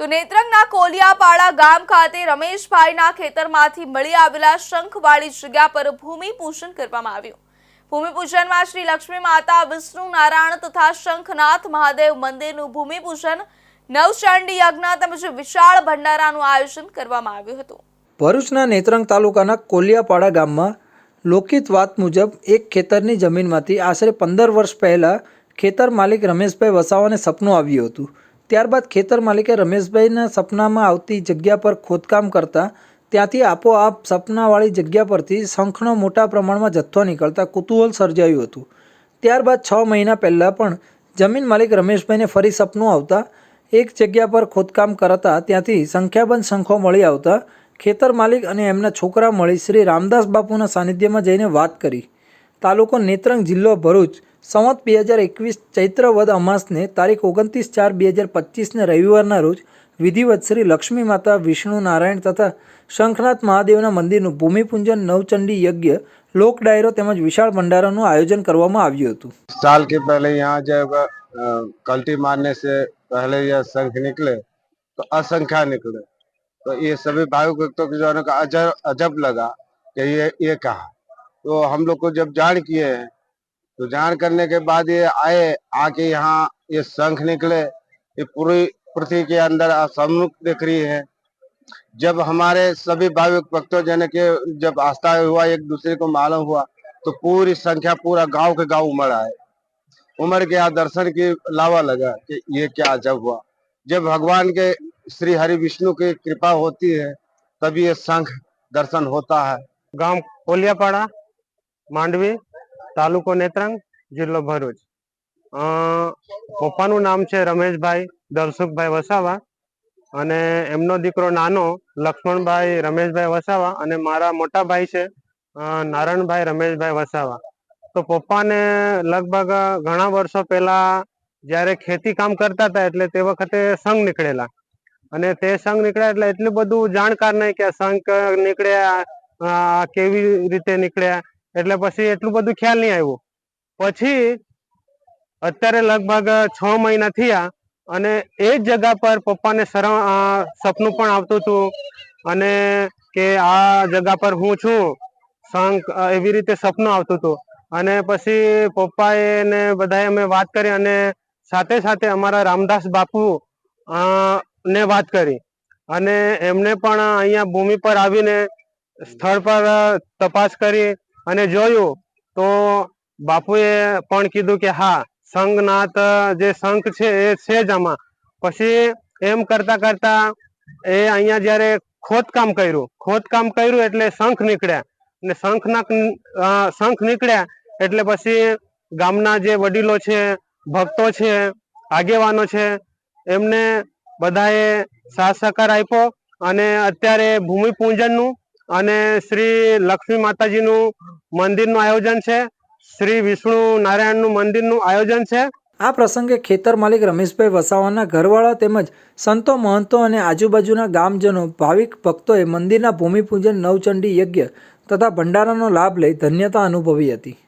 તો નેત્રંગના કોલિયાપાડા ગામ ખાતે રમેશભાઈના ખેતરમાંથી મળી આવેલા શંખવાળી જગ્યા પર ભૂમિપૂજન કરવામાં આવ્યું. ભૂમિપૂજનમાં શ્રી લક્ષ્મી માતા, વિષ્ણુ નારાયણ તથા શંખનાથ મહાદેવ મંદિરનું ભૂમિપૂજન નવચંડી યજ્ઞ તેમજ વિશાળ ભંડારાનું આયોજન કરવામાં આવ્યું હતું. ભરૂચના નેત્રંગ તાલુકાના કોલિયાપાડા ગામમાં લોકિત વાત મુજબ એક ખેતરની જમીનમાંથી આશરે પંદર વર્ષ પહેલાં ખેતર માલિક રમેશભાઈ વસાવાને સપનું આવ્યું હતું. ત્યારબાદ ખેતર માલિકે રમેશભાઈના સપનામાં આવતી જગ્યા પર ખોદકામ કરતા ત્યાંથી આપોઆપ સપનાવાળી જગ્યા પરથી શંખનો મોટા પ્રમાણમાં જથ્થો નીકળતા કુતૂહલ સર્જાયું હતું. ત્યારબાદ છ મહિના પહેલાં પણ જમીન માલિક રમેશભાઈને ફરી સપનું આવતા એક જગ્યા પર ખોદકામ કરતા ત્યાંથી સંખ્યાબંધ શંખો મળી આવતા ખેતર માલિક અને એમના છોકરા મળી શ્રી રામદાસ બાપુના સાનિધ્યમાં જઈને વાત કરી. તાલુકો નેત્રંગ જિલ્લો ભરૂચ. સંવત બે હજાર એકવીસ ચૈત્ર વદ અમાસને તારીખ ઓગણત્રીસ ચાર બે હજાર પચીસને રવિવારના રોજ વિધિવત શ્રી લક્ષ્મી માતા વિષ્ણુ નારાયણ તથા શંખનાથ મહાદેવના મંદિરનું ભૂમિપૂજન નવચંડી યજ્ઞ લોક ડાયરો તેમજ વિશાળ ભંડારાનું આયોજન કરવામાં આવ્યું હતું साल के पहले यहाँ जब अ, कल्टी मारने से पहले यह शंख निकले तो असंख्या निकले तो ये सभी भाई भक्तों के जो है ना अजब अजब लगा कि ये ये कहा तो हम लोग को जब जान किए हैं तो जान करने के बाद ये आए, आके यहाँ ये शंख निकले। ये पूरी पृथ्वी के अंदर असमुख दिख रही है। जब हमारे सभी भाविक भक्तों जन के जब आस्था हुआ, एक दूसरे को मालूम हुआ तो पूरी संख्या पूरा गाँव के गाँव उमड़ आए। उमड़ के यहाँ दर्शन की लावा लगा कि ये क्या जब हुआ। जब भगवान के श्री हरि विष्णु की कृपा होती है, तभी ये संख दर्शन होता है। गाँव कोलियापाड़ा, मांडवी। તાલુકો નેત્રંગ જિલ્લો ભરૂચ. પપ્પાનું નામ છે રમેશભાઈ દલસુખભાઈ વસાવા અને એમનો દીકરો નાનો લક્ષ્મણભાઈ રમેશભાઈ વસાવા અને મારા મોટા ભાઈ છે નારણભાઈ રમેશભાઈ વસાવા. તો પપ્પાને લગભગ ઘણા વર્ષો પહેલા જ્યારે ખેતી કામ કરતા હતા એટલે તે વખતે સંઘ નીકળેલા. અને તે સંઘ નીકળ્યા એટલે એટલું બધું જાણકાર નહીં કે આ સંઘ નીકળ્યા કેવી રીતે નીકળ્યા એટલે પછી એટલું બધું ખ્યાલ નહીં આવ્યો. પછી અત્યારે લગભગ છ મહિના થયા અને એ જ જગા પર પપ્પાને સર સપનું પણ આવતું હતું અને કે આ જગા પર હું છું, શંખ એવી રીતે સપનું આવતું હતું. અને પછી પપ્પાએ ને બધાએ અમે વાત કરી અને સાથે સાથે અમારા રામદાસ બાપુ ને વાત કરી. અને એમને પણ અહીંયા ભૂમિ પર આવીને સ્થળ પર તપાસ કરી અને જોયું તો બાપુએ પણ કીધું કે હા સંઘનાથ જે શંખ છે એ છે જ આમાં. પછી એમ કરતા કરતા એ અહીંયા જ્યારે ખોદકામ કર્યું ખોદકામ કર્યું એટલે શંખ નીકળ્યા. અને શંખના શંખ નીકળ્યા એટલે પછી ગામના જે વડીલો છે, ભક્તો છે, આગેવાનો છે, એમને બધાએ સાથ સહકાર આપ્યો અને અત્યારે ભૂમિપૂજનનું અને શ્રી લક્ષ્મી માતાજીનું મંદિરનું આયોજન છે. શ્રી વિષ્ણુ નારાયણનું મંદિરનું આયોજન છે. આ પ્રસંગે ખેતર માલિક રમેશભાઈ વસાવાના ઘરવાળા તેમજ સંતો મહંતો અને આજુબાજુના ગામજનો, ભાવિક ભક્તોએ મંદિરના ભૂમિપૂજન, નવચંડી યજ્ઞ તથા ભંડારાનો લાભ લઈ ધન્યતા અનુભવી હતી.